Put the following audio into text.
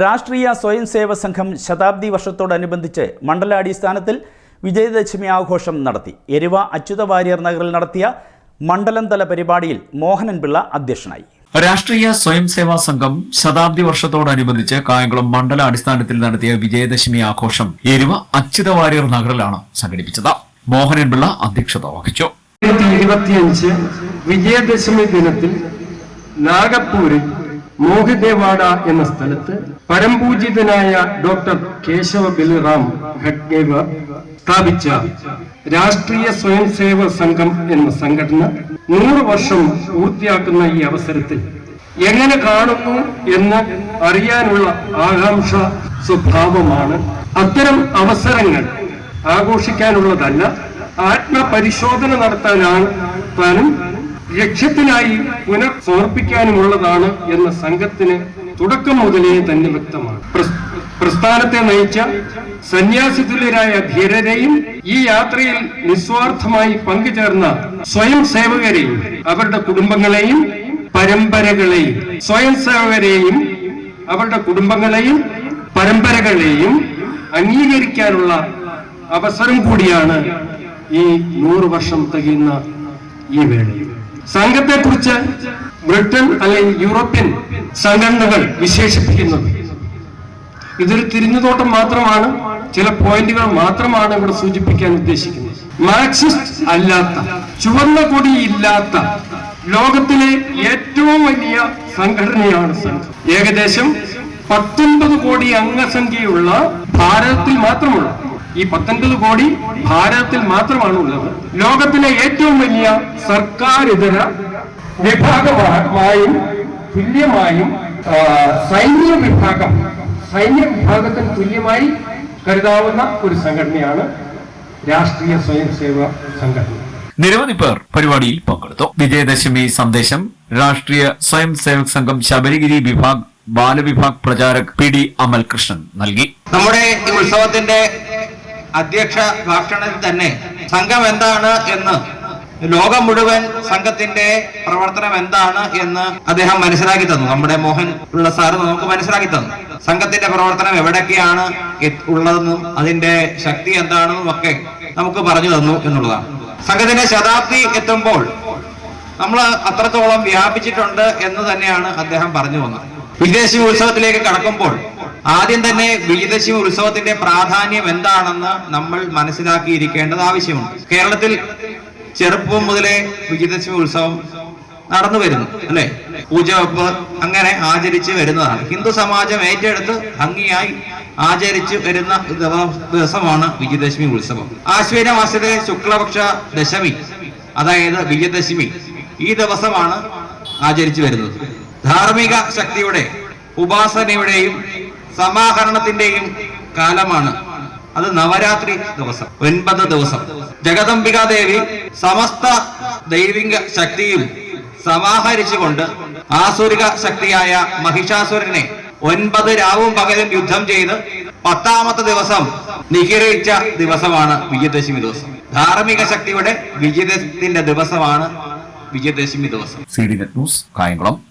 രാഷ്ട്രീയ സ്വയം സേവ സംഘം ശതാബ്ദി വർഷത്തോടനുബന്ധിച്ച് മണ്ഡലാടിസ്ഥാനത്തിൽ വിജയദശമി ആഘോഷം നടത്തി. എരുവ അച്യുത വാര്യർ നഗറിൽ നടത്തിയ മണ്ഡലം തല പരിപാടിയിൽ മോഹനൻ പിള്ള അധ്യക്ഷനായി. രാഷ്ട്രീയ സ്വയം സേവാ സംഘം ശതാബ്ദി വർഷത്തോടനുബന്ധിച്ച് കായംകുളം മണ്ഡല അടിസ്ഥാനത്തിൽ നടത്തിയ വിജയദശമി ആഘോഷം എരുവ അച്യുത വാര്യർ നഗറിലാണ് സംഘടിപ്പിച്ചത്. മോഹനൻ പിള്ള അധ്യക്ഷത വഹിച്ചു. ഇരുപത്തിയഞ്ച് വിജയദശമി ദിനത്തിൽ നാഗപ്പൂരിൽ മോഹിദേവാഡ എന്ന സ്ഥലത്ത് പരംപൂജിതനായ ഡോക്ടർ കേശവ ബിൽറാം ഖഡ്ഗേവർ സ്ഥാപിച്ച രാഷ്ട്രീയ സ്വയം സേവക സംഘം എന്ന സംഘടന നൂറ് വർഷം പൂർത്തിയാക്കുന്ന ഈ അവസരത്തിൽ എങ്ങനെ കാണുന്നു എന്ന് അറിയാനുള്ള ആകാംക്ഷ സ്വഭാവമാണ്. അത്തരം അവസരങ്ങൾ ആഘോഷിക്കാനുള്ളതല്ല ആത്മപരിശോധന നടത്താനാണ് താനും ലക്ഷ്യത്തിനായി പുനഃസമർപ്പിക്കാനുമുള്ളതാണ് എന്ന സംഘത്തിന് തുടക്കം മുതലേ തന്നെ വ്യക്തമാണ്. പ്രസ്ഥാനത്തെ നയിച്ച സന്യാസിതുല്യരായ ധീരരെയും ഈ യാത്രയിൽ നിസ്വാർത്ഥമായി പങ്കുചേർന്ന സ്വയം സേവകരെയും അവരുടെ കുടുംബങ്ങളെയും പരമ്പരകളെയും സ്വയം സേവകരെയും അവരുടെ കുടുംബങ്ങളെയും പരമ്പരകളെയും അംഗീകരിക്കാനുള്ള അവസരം കൂടിയാണ് ഈ നൂറ് വർഷം തികയുന്ന ഈ വേളയിൽ. സംഘത്തെക്കുറിച്ച് ബ്രിട്ടൻ അല്ലെങ്കിൽ യൂറോപ്യൻ സംഘടനകൾ വിശേഷിപ്പിക്കുന്നത്. ഇതൊരു തിരിഞ്ഞുതോട്ടം മാത്രമാണ് ചില പോയിന്റുകൾ മാത്രമാണ് ഇവിടെ സൂചിപ്പിക്കാൻ ഉദ്ദേശിക്കുന്നത്. മാർക്സിസ്റ്റ് അല്ലാത്ത ചുവന്ന കൊടി ഇല്ലാത്ത ലോകത്തിലെ ഏറ്റവും വലിയ സംഘടനയാണ് സംഘം. ഏകദേശം പത്തൊൻപത് കോടി അംഗസംഖ്യയുള്ള ഭാരതത്തിൽ മാത്രമുള്ള ഈ പത്തൊൻപത് കോടി ഭാരതത്തിൽ മാത്രമാണ് ഉള്ളത്. ലോകത്തിലെ ഏറ്റവും വലിയ സർക്കാർ ഇതര വിഭാഗമായും തുല്യമായും സൈനിക വിഭാഗം സൈനിക വിഭാഗത്തിന് തുല്യമായി കരുതാവുന്ന ഒരു സംഘടനയാണ് രാഷ്ട്രീയ സ്വയം സേവ സംഘടന. നിരവധി പേർ പരിപാടിയിൽ പങ്കെടുത്തു. വിജയദശമി സന്ദേശം രാഷ്ട്രീയ സ്വയം സേവക് സംഘം ശബരിഗിരി വിഭാഗ് ബാലവിഭാഗ് പ്രചാരക് പി ഡി അമൽകൃഷ്ണൻ നൽകി. നമ്മുടെ ഈ ഉത്സവത്തിന്റെ അധ്യക്ഷ ഭാഷണത്തിൽ തന്നെ സംഘം എന്താണ് എന്ന് ലോകം മുഴുവൻ സംഘത്തിന്റെ പ്രവർത്തനം എന്താണ് എന്ന് അദ്ദേഹം മനസ്സിലാക്കി തന്നു. നമ്മുടെ മോഹൻ ഉള്ള സാറ് നമുക്ക് മനസ്സിലാക്കി തന്നു. സംഘത്തിന്റെ പ്രവർത്തനം എവിടൊക്കെയാണ് ഉള്ളതെന്നും അതിന്റെ ശക്തി എന്താണെന്നും ഒക്കെ നമുക്ക് പറഞ്ഞു തന്നു എന്നുള്ളതാണ്. സംഘത്തിന്റെ ശതാബ്ദി എത്തുമ്പോൾ നമ്മൾ അത്രത്തോളം വ്യാപിച്ചിട്ടുണ്ട് എന്ന് തന്നെയാണ് അദ്ദേഹം പറഞ്ഞു വന്നത്. വിദേശി ഉത്സവത്തിലേക്ക് കടക്കുമ്പോൾ ആദ്യം തന്നെ വിജയദശമി ഉത്സവത്തിന്റെ പ്രാധാന്യം എന്താണെന്ന് നമ്മൾ മനസ്സിലാക്കിയിരിക്കേണ്ടത് ആവശ്യമുണ്ട്. കേരളത്തിൽ ചെറുപ്പം മുതലേ വിജയദശമി ഉത്സവം നടന്നു വരുന്നു അല്ലെ? പൂജവെപ്പ് അങ്ങനെ ആചരിച്ച് വരുന്നതാണ്. ഹിന്ദു സമാജം ഏറ്റെടുത്ത് ഭംഗിയായി ആചരിച്ചു വരുന്ന ദിവ- ദിവസമാണ് വിജയദശമി ഉത്സവം. ആശ്വീന മാസത്തിലെ ശുക്ലപക്ഷ ദശമി അതായത് വിജയദശമി ഈ ദിവസമാണ് ആചരിച്ചു വരുന്നത്. ധാർമ്മിക ശക്തിയുടെ ഉപാസനയുടെയും സമാഹരണത്തിന്റെയും കാലമാണ്. അത് നവരാത്രി ദിവസം ഒൻപത് ദിവസം. ജഗദംബികാദേവി സമസ്ത ദൈവിക ശക്തിയും സമാഹരിച്ചുകൊണ്ട് ആസുരിക ശക്തിയായ മഹിഷാസുരനെ ഒൻപത് രാവും പകലും യുദ്ധം ചെയ്ത് പത്താമത്തെ ദിവസം നിഹിരയിച്ച ദിവസമാണ് വിജയദശമി ദിവസം. ധാർമ്മിക ശക്തിയുടെ വിജയത്തിന്റെ ദിവസമാണ് വിജയദശമി ദിവസം. C D net news Kayamkulam.